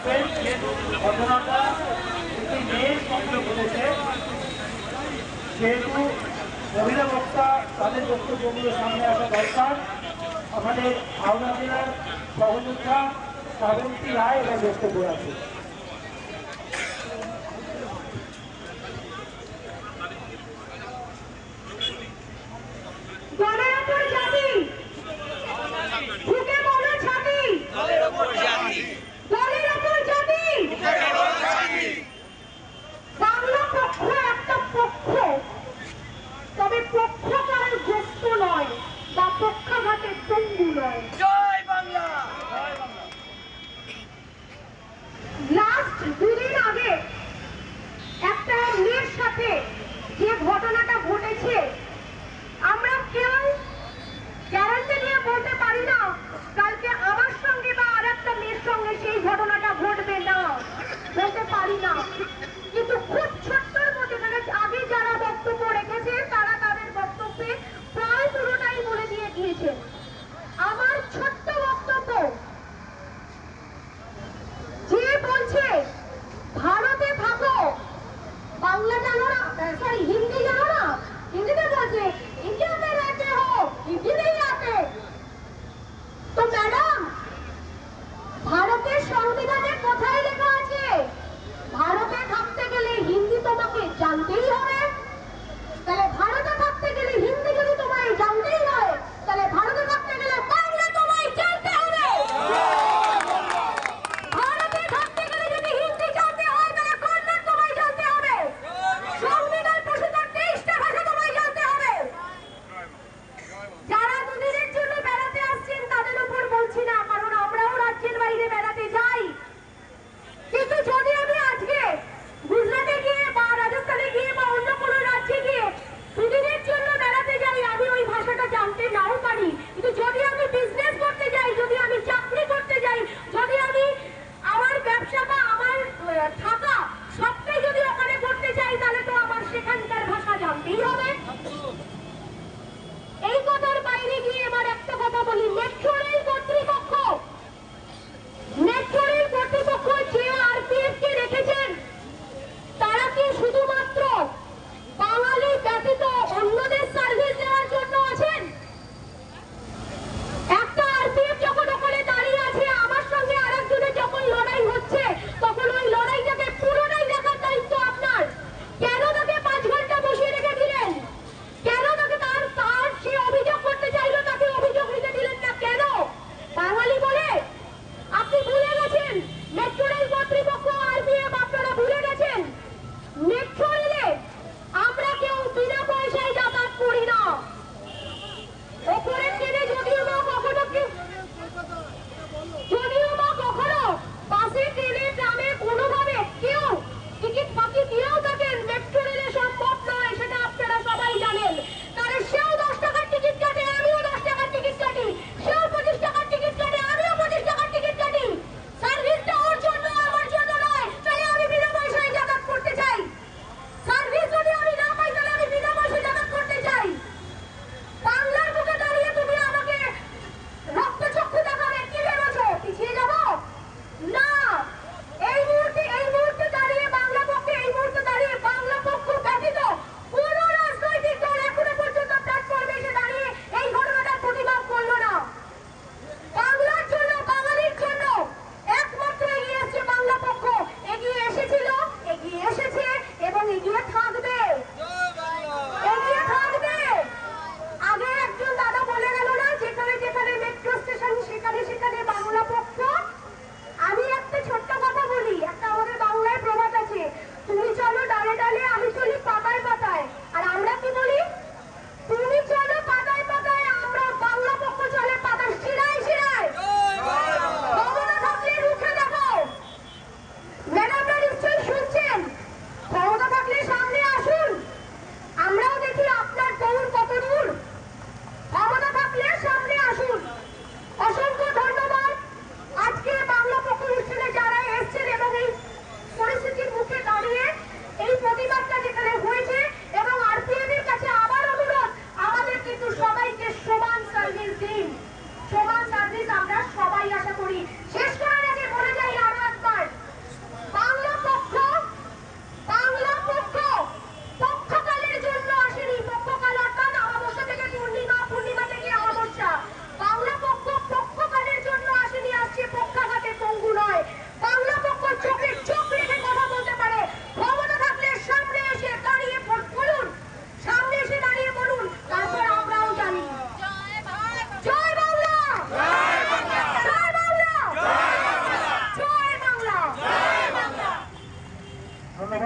রাখবেন যে ঘটনাটা একটি মেয়ের সঙ্গে ঘটেছে। যেহেতু মহিলা বক্তা তাদের বক্তব্যগুলো সামনে আসা দরকার, আমাদের হাওড়া জেলার সহযোদ্ধা শ্রাবন্তী রায় এরা বক্তব্য আছে